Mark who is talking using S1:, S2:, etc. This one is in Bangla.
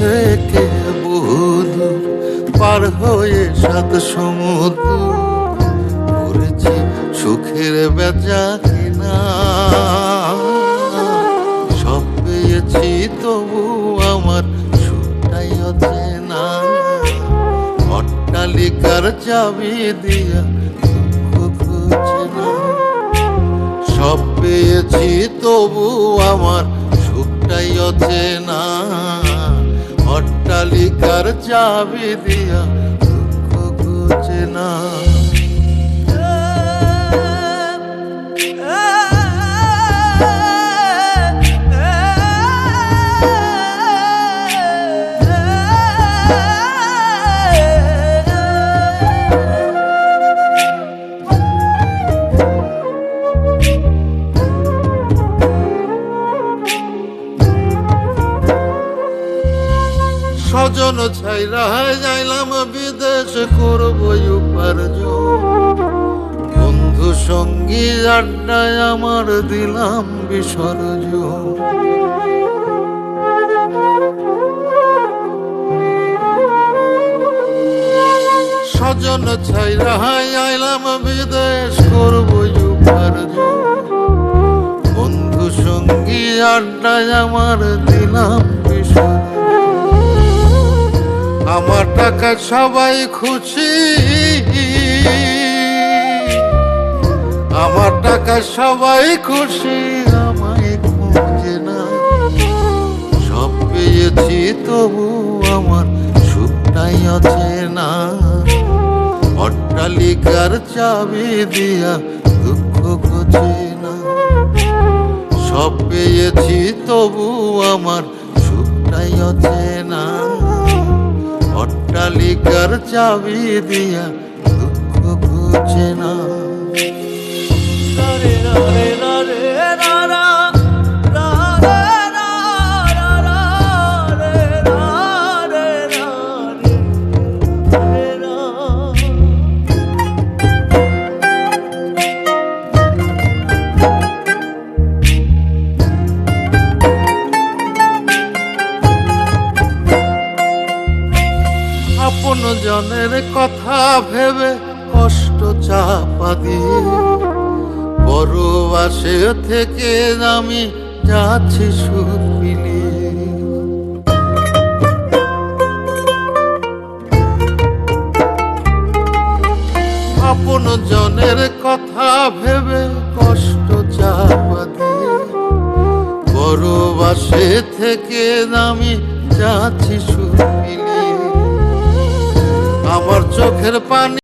S1: থেকে বহুদূর পার হয়ে সাত সমুদ্র সুখের বেচা কিনা। সব পেয়েছি তবু আমার সুখটাই না। অট্টালিকার চাবি দিয়া সব পেয়েছি তবু আমার সুখটাই না। অট্টালিকার চাবি দিয়া দুঃখ না। স্বজন ছাইরা যাইলাম বিদেশ করব বন্ধু সঙ্গী আড্ডায় আমার দিলাম বিসর্জন। স্বজন ছাইরা আইলাম বিদেশ করব উপার্জন। বন্ধু সঙ্গী আড্ডায় আমার দিলাম বিসর্জন। আমার টাকা সবাই খুশি। আমার টাকা সবাই খুশি, আমায় খুঁজে না। সব পেয়েছি, তবু আমার সুখটাই আছে না অট্টালিকার চাবি দিয়া দুঃখ অট্টালিকার চাবি দিয়া দুঃখ খুঁজে না জনের কথা ভেবে কষ্ট চাপা দিয়ে। বড় বাসে থেকে আমি যাচ্ছি সুর মিলিয়ে। আপন জনের কথা ভেবে কষ্ট চাপা দিয়ে। বড় বাসে থেকে আমি যাচ্ছি সুর মিলিয়ে। আমার চোখের পানি